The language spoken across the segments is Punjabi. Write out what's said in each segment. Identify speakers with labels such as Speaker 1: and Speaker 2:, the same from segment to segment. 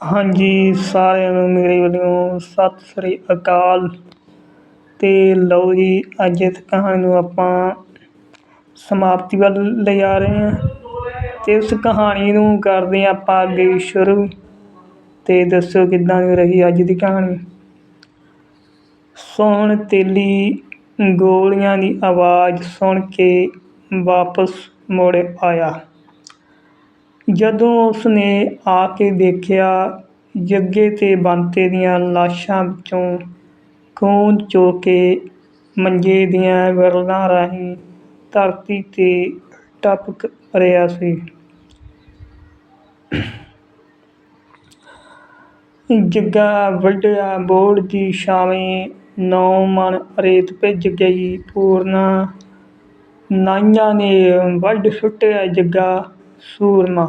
Speaker 1: ਹਾਂਜੀ, ਸਾਰਿਆਂ ਨੂੰ ਮੇਰੇ ਵੱਲੋਂ ਸਤਿ ਸ੍ਰੀ ਅਕਾਲ। ਤੇ ਲਓ ਜੀ, ਅੱਜ ਇਸ ਕਹਾਣੀ ਨੂੰ ਆਪਾਂ ਸਮਾਪਤੀ ਵੱਲ ਲਿਜਾ ਰਹੇ ਹਾਂ। ਤੇ ਇਸ ਕਹਾਣੀ ਨੂੰ ਕਰਦੇ ਹਾਂ ਆਪਾਂ ਅੱਗੇ ਸ਼ੁਰੂ। ਤੇ ਦੱਸੋ, ਕਿੱਦਾਂ ਦੀ ਰਹੀ ਅੱਜ ਦੀ ਕਹਾਣੀ? ਸੋਹਣ ਤੇਲੀ ਗੋਲੀਆਂ ਦੀ ਆਵਾਜ਼ ਸੁਣ ਕੇ ਵਾਪਸ ਮੁੜ ਆਇਆ। ਜਦੋਂ ਉਸਨੇ ਆ ਕੇ ਦੇਖਿਆ ਜੱਗੇ ਤੇ ਬੰਤੇ ਦੀਆਂ ਲਾਸ਼ਾਂ ਵਿੱਚੋਂ ਖੂਨ ਚੋ ਕੇ ਮੰਜੇ ਦੀਆਂ ਵਿਰਲਾਂ ਰਾਹੀਂ ਧਰਤੀ ਤੇ ਟਪਕ ਰਿਹਾ ਸੀ। ਜੱਗਾ ਵੱਢਿਆ ਬੋੜ ਦੀ ਛਾਵੇਂ ਨੌ ਮਣ ਰੇਤ ਭਿੱਜ ਗਈ। ਪੂਰਨਾ ਨਾਈਆਂ ਨੇ ਵੱਢ ਸੁੱਟਿਆ ਜੱਗਾ। ਸੂਰਮਾ।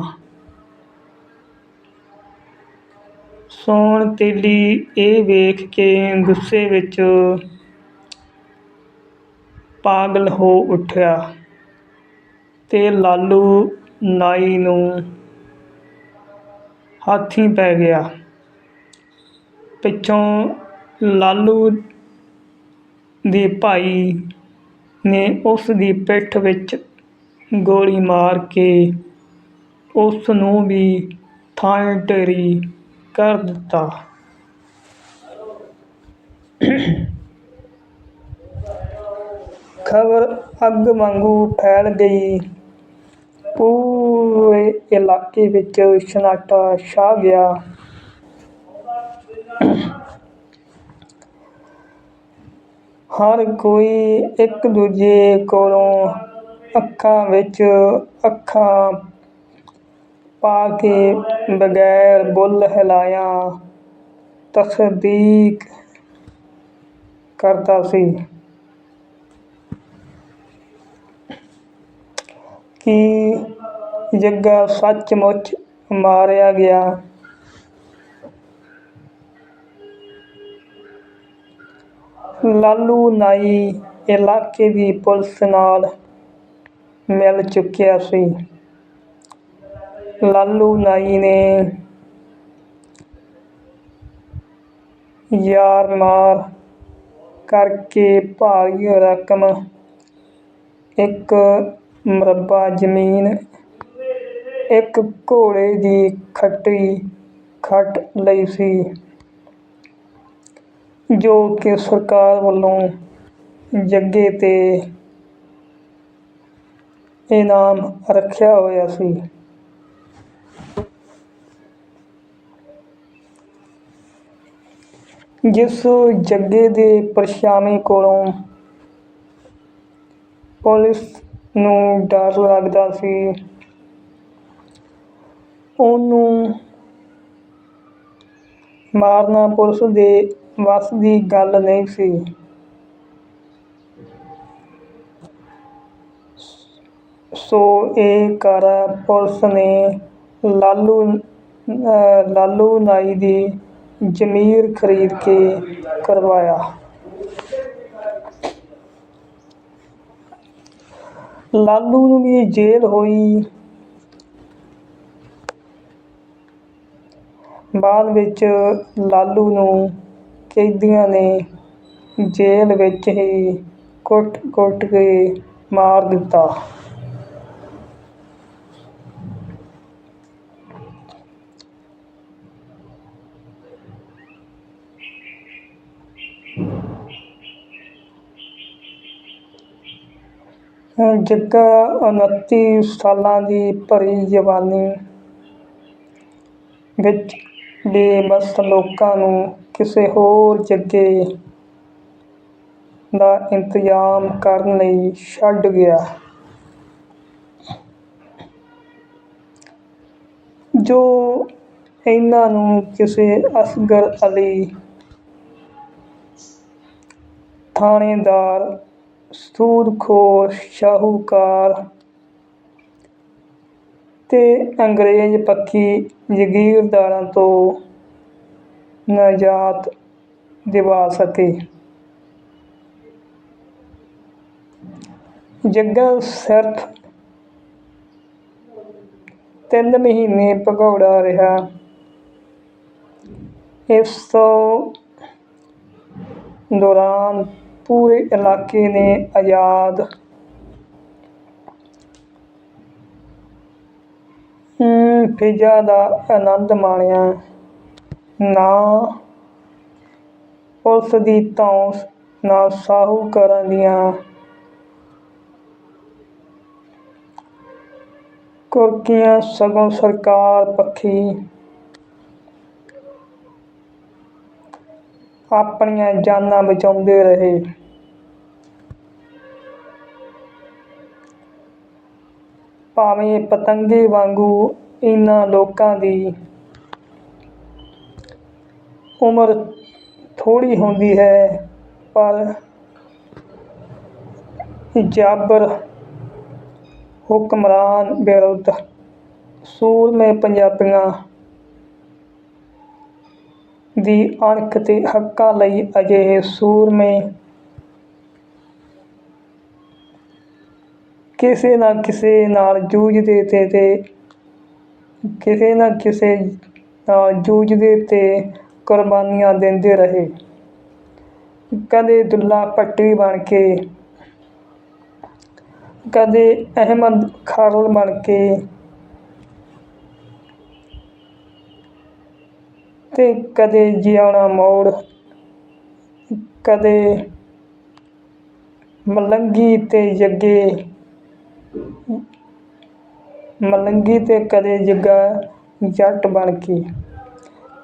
Speaker 1: ਸੋਹਣ ਤੇਲੀ ਇਹ ਵੇਖ ਕੇ ਗੁੱਸੇ ਵਿੱਚ ਪਾਗਲ ਹੋ ਉੱਠਿਆ ਤੇ ਲਾਲੂ ਨਾਈ ਨੂੰ ਹਾਥੀ ਪੈ ਗਿਆ। ਪਿੱਛੋਂ ਲਾਲੂ ਦੇ ਭਾਈ ਨੇ ਉਸ ਦੀ ਪਿੱਠ ਵਿੱਚ ਗੋਲੀ ਮਾਰ ਕੇ ਉਸ ਨੂੰ ਵੀ ਥਾਂ ਕਰ ਦਿੱਤਾ। ਖਬਰ ਅੱਗ ਵਾਂਗੂ ਫੈਲ ਗਈ। ਪੂਰੇ ਇਲਾਕੇ ਵਿੱਚ ਸਨਾਟਾ ਛਾ ਗਿਆ। ਹਰ ਕੋਈ ਇੱਕ ਦੂਜੇ ਕੋਲੋਂ ਅੱਖਾਂ ਵਿੱਚ ਅੱਖਾਂ ਪਾ ਕੇ ਬਗੈਰ ਬੁੱਲ ਹਿਲਾਇਆ ਤਸਦੀਕ ਕਰਦਾ ਸੀ ਕਿ ਜੱਗਾ ਸੱਚਮੁੱਚ ਮਾਰਿਆ ਗਿਆ ਲਾਲੂ ਨਾਈ ਇਲਾਕੇ ਦੀ ਪੁਲਿਸ ਨਾਲ ਮਿਲ ਚੁੱਕਿਆ ਸੀ ਲਾਲੂ ਨਾਈ ਨੇ। ਯਾਰ ਮਾਰ ਕਰਕੇ ਭਾਰੀ ਰਕਮ। ਇੱਕ ਮਰਬਾ ਜ਼ਮੀਨ। ਇੱਕ ਘੋੜੇ ਦੀ ਖੱਟੀ ਖੱਟ ਲਈ ਸੀ। ਜੋ ਕਿ ਸਰਕਾਰ ਵੱਲੋਂ ਜੱਗੇ ਤੇ ਇਨਾਮ ਰੱਖਿਆ ਹੋਇਆ ਸੀ। ਜਿਸ ਜੱਗੇ ਦੇ ਪਰਛਾਵੇਂ ਕੋਲੋਂ ਪੁਲਿਸ ਨੂੰ ਡਰ ਲੱਗਦਾ ਸੀ, ਉਹਨੂੰ ਮਾਰਨਾ ਪੁਲਿਸ ਦੇ ਵੱਸ ਦੀ ਗੱਲ ਨਹੀਂ ਸੀ। ਸੋ ਇਹ ਕਰ ਪੁਲਿਸ ਨੇ ਲਾਲੂ ਲਾਲੂ ਨਾਈ ਦੀ ਜ਼ਮੀਰ ਖਰੀਦ ਕੇ ਕਰਵਾਇਆ। ਲਾਲੂ ਨੂੰ ਵੀ ਜੇਲ੍ਹ ਹੋਈ। ਬਾਅਦ ਵਿੱਚ ਲਾਲੂ ਨੂੰ ਕੈਦੀਆਂ ਨੇ ਜੇਲ੍ਹ ਵਿੱਚ ਹੀ ਕੁੱਟ-ਕੁੱਟ ਕੇ ਮਾਰ ਦਿੱਤਾ। ਜੱਗਾ ਉਨੱਤੀ ਸਾਲਾਂ ਦੀ ਭਰੀ ਜਵਾਨੀ ਵਿੱਚ ਬੇਬਸ ਲੋਕਾਂ ਨੂੰ ਕਿਸੇ ਹੋਰ ਜੱਗੇ ਦਾ ਇੰਤਜ਼ਾਮ ਕਰਨ ਲਈ ਛੱਡ ਗਿਆ। ਜੋ ਇਹਨਾਂ ਨੂੰ ਕਿਸੇ ਅਸਗਰ ਅਲੀ ਥਾਣੇਦਾਰ ਸੂਦਖੋਰ ਸ਼ਾਹੂਕਾਰ। ਤੇ ਅੰਗਰੇਜ਼ ਪੱਖੀ ਜਗੀਰਦਾਰਾਂ ਤੋਂ ਨਜ਼ਾਤ ਦਿਵਾ ਸਕੇ। ਜੱਗਾ ਸਿਰਫ ਤਿੰਨ ਮਹੀਨੇ ਭਗੌੜਾ ਰਿਹਾ। ਇਸ ਦੌਰਾਨ ਪੂਰੇ ਇਲਾਕੇ ਨੇ ਆਜ਼ਾਦ। ਫਿਜ਼ਾ ਦਾ ਆਨੰਦ ਮਾਣਿਆ। ਨਾ ਉਸ ਦੀ ਧੌਂਸ, ਨਾ ਸ਼ਾਹੂਕਾਰਾਂ ਦੀਆਂ। ਕੁਰਕੀਆਂ ਸਗੋਂ ਸਰਕਾਰ ਪੱਖੀ। ਆਪਣੀਆਂ ਜਾਨਾਂ ਬਚਾਉਂਦੇ ਰਹੇ। ਭਾਵੇਂ ਪਤੰਗੇ ਵਾਂਗੂ ਇਹਨਾਂ ਲੋਕਾਂ ਦੀ ਉਮਰ ਥੋੜ੍ਹੀ ਹੁੰਦੀ ਹੈ, ਪਰ ਜਾਬਰ ਹੁਕਮਰਾਨ ਵਿਰੁੱਧ ਸੂਰਮੇ ਪੰਜਾਬੀਆਂ ਦੀ ਅਣਖ ਅਤੇ ਹੱਕਾਂ ਲਈ ਅਜਿਹੇ ਸੂਰਮੇ ਕਿਸੇ ਨਾ ਕਿਸੇ ਨਾਲ ਜੂਝਦੇ ਤੇ ਤੇ ਕਿਸੇ ਨਾ ਕਿਸੇ ਨਾਲ ਜੂਝਦੇ ਤੇ ਕੁਰਬਾਨੀਆਂ ਦਿੰਦੇ ਰਹੇ। ਕਦੇ ਦੁੱਲਾ ਭੱਟੀ ਬਣ ਕੇ, ਕਦੇ ਅਹਿਮਦ ਖਾਰਲ ਬਣ ਕੇ ਤੇ ਕਦੇ ਜਿਉਣਾ ਮੋੜ, ਕਦੇ ਮਲੰਗੀ ਅਤੇ ਜੱਗੇ, ਮਲੰਗੀ ਅਤੇ ਕਦੇ ਜੱਗਾ ਜੱਟ ਬਣ ਕੇ।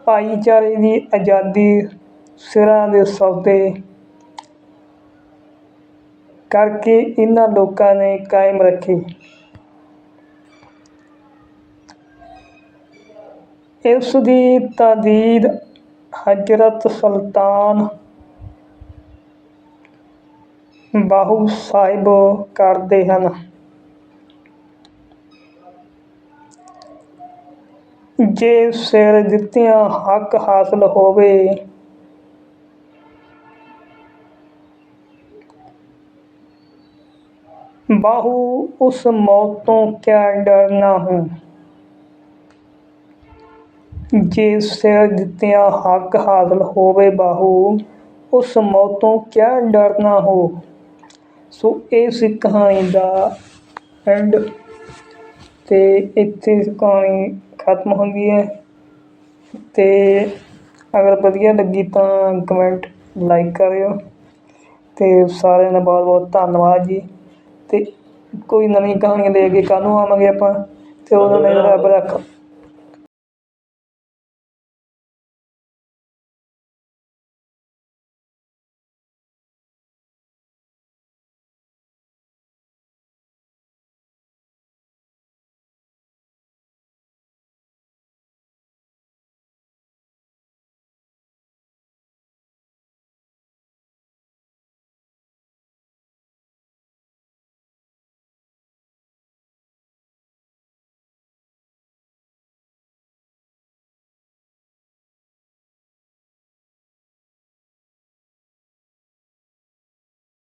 Speaker 1: ਭਾਈਚਾਰੇ ਦੀ ਆਜ਼ਾਦੀ ਸਿਰਾਂ ਦੇ ਸੌਦੇ ਕਰਕੇ ਇਹਨਾਂ ਲੋਕਾਂ ਨੇ ਕਾਇਮ ਰੱਖੀ। ਇਸ ਦੀ ਤਾਦੀਦ ਹਜ਼ਰਤ ਸੁਲਤਾਨ ਬਾਹੂ ਸਾਹਿਬ ਕਰਦੇ ਹਨ। ਜੇ ਸਿਰ ਦਿੱਤਿਆਂ ਹੱਕ ਹਾਸਲ ਹੋਵੇ, ਬਾਹੂ ਉਸ ਮੌਤ ਤੋਂ ਕਿਆ ਡਰਨਾ ਹੂੰ? ਜੇ ਸਿਰ ਦਿੱਤਿਆਂ ਹੱਕ ਹਾਸਲ ਹੋਵੇ ਬਾਹੂ, ਉਸ ਮੌਤ ਤੋਂ ਕਿਆ ਡਰਨਾ ਹੋ? ਸੋ ਇਹ ਸੀ ਕਹਾਣੀ ਦਾ ਐਂਡ ਤੇ ਇੱਥੇ ਕਹਾਣੀ ਖਤਮ ਹੁੰਦੀ ਹੈ। ਤੇ ਅਗਰ ਵਧੀਆ ਲੱਗੀ ਤਾਂ ਕਮੈਂਟ ਲਾਈਕ ਕਰਿਓ। ਤੇ ਸਾਰਿਆਂ ਦਾ ਬਹੁਤ ਬਹੁਤ ਧੰਨਵਾਦ ਜੀ। ਤੇ ਕੋਈ ਨਵੀਂ ਕਹਾਣੀ ਲੈ ਕੇ ਕੱਲ੍ਹ ਨੂੰ ਆਵਾਂਗੇ ਆਪਾਂ? ਤੇ ਉਹਨਾਂ ਨੇ ਰੱਬ ਰੱਖ।